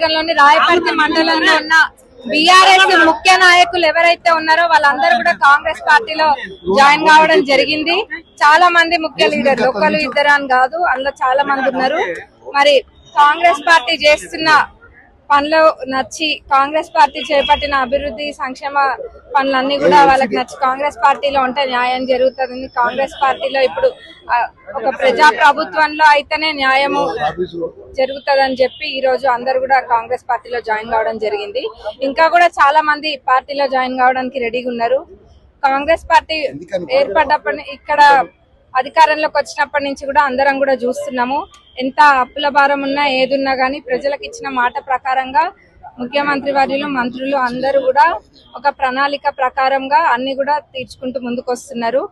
రాయపర్తి మండలంలో ఉన్న బీఆర్ఎస్ ముఖ్య నాయకులు ఎవరైతే ఉన్నారో వాళ్ళందరూ కూడా కాంగ్రెస్ పార్టీలో జాయిన్ కావడం జరిగింది. చాలా మంది ముఖ్య లీడర్లు ఒకరు ఇద్దరు అని కాదు అందులో చాలా మంది ఉన్నారు. మరి కాంగ్రెస్ పార్టీ చేస్తున్న పనులు నచ్చి కాంగ్రెస్ పార్టీ చేపట్టిన అభివృద్ధి సంక్షేమ పనులన్నీ కూడా వాళ్ళకి నచ్చి కాంగ్రెస్ పార్టీలో ఉంటే న్యాయం జరుగుతుంది. కాంగ్రెస్ పార్టీలో ఇప్పుడు ఒక ప్రజా ప్రభుత్వంలో అయితేనే న్యాయము జరుగుతుందని చెప్పి ఈ రోజు అందరు కూడా కాంగ్రెస్ పార్టీలో జాయిన్ కావడం జరిగింది. ఇంకా కూడా చాలా మంది పార్టీలో జాయిన్ కావడానికి రెడీగా ఉన్నారు. కాంగ్రెస్ పార్టీ ఏర్పడ్డప్పటి ఇక్కడ అధికారంలోకి వచ్చినప్పటి నుంచి కూడా అందరం కూడా చూస్తున్నాము. ఎంత అప్పుల భారం ఉన్నా ఏదున్నా కానీ ప్రజలకు ఇచ్చిన మాట ప్రకారంగా ముఖ్యమంత్రి వర్యులు మంత్రులు అందరూ కూడా ఒక ప్రణాళిక ప్రకారంగా అన్ని కూడా తీర్చుకుంటూ ముందుకు వస్తున్నారు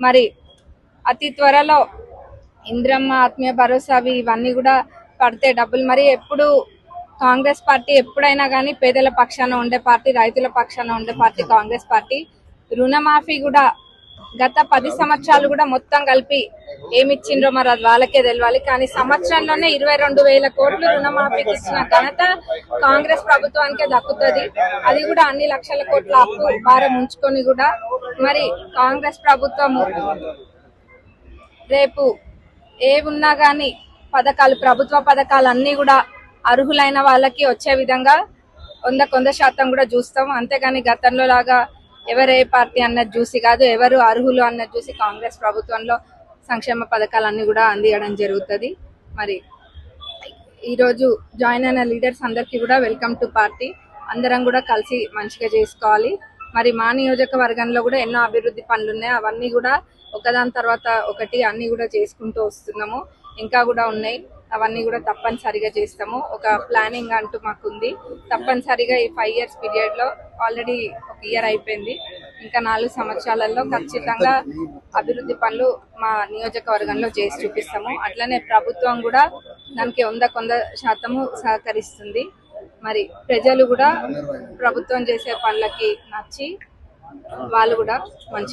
మరి అతి త్వరలో ఇంద్రమ్మ ఆత్మీయ భరోసా అవి ఇవన్నీ కూడా పడితే డబ్బులు మరి ఎప్పుడు కాంగ్రెస్ పార్టీ ఎప్పుడైనా కానీ పేదల పక్షాన ఉండే పార్టీ రైతుల పక్షాన ఉండే పార్టీ కాంగ్రెస్ పార్టీ రుణమాఫీ కూడా గత పది సంవత్సరాలు కూడా మొత్తం కలిపి ఏమి ఇచ్చిండ్రో మరి అది వాళ్ళకే తెలియాలి కానీ సంవత్సరంలోనే ఇరవై రెండు వేల కోట్లు రుణమాఫీకి ఇచ్చిన ఘనత కాంగ్రెస్ ప్రభుత్వానికే దక్కుతుంది. అది కూడా అన్ని లక్షల కోట్ల అప్పు భారం ఉంచుకొని కూడా మరి కాంగ్రెస్ ప్రభుత్వము రేపు ఏ ఉన్నా కానీ పథకాలు ప్రభుత్వ పథకాలు అన్ని కూడా అర్హులైన వాళ్ళకి వచ్చే విధంగా వంద కొంద శాతం కూడా చూస్తాం. అంతేగాని గతంలో లాగా ఎవరు ఏ పార్టీ అన్నది చూసి కాదు ఎవరు అర్హులు అన్నది చూసి కాంగ్రెస్ ప్రభుత్వంలో సంక్షేమ పథకాలన్నీ కూడా అందియడం జరుగుతుంది. మరి ఈరోజు జాయిన్ అయిన లీడర్స్ అందరికీ కూడా వెల్కమ్ టు పార్టీ. అందరం కూడా కలిసి మంచిగా చేసుకోవాలి. మరి మా నియోజకవర్గంలో కూడా ఎన్నో అభివృద్ధి పనులు ఉన్నాయి అవన్నీ కూడా ఒకదాని తర్వాత ఒకటి అన్ని కూడా చేసుకుంటూ వస్తున్నాము. ఇంకా కూడా ఉన్నాయి. అవన్నీ కూడా తప్పనిసరిగా చేస్తాము. ఒక ప్లానింగ్ అంటూ మాకు ఉంది తప్పనిసరిగా ఈ ఫైవ్ ఇయర్స్ పీరియడ్లో ఆల్రెడీ ఒక ఇయర్ అయిపోయింది. ఇంకా నాలుగు సంవత్సరాలలో ఖచ్చితంగా అభివృద్ధి పనులు మా నియోజకవర్గంలో చేసి చూపిస్తాము. అట్లనే ప్రభుత్వం కూడా దానికి వంద కొంద శాతము సహకరిస్తుంది. మరి ప్రజలు కూడా ప్రభుత్వం చేసే పనులకి నచ్చి వాళ్ళు కూడా మంచి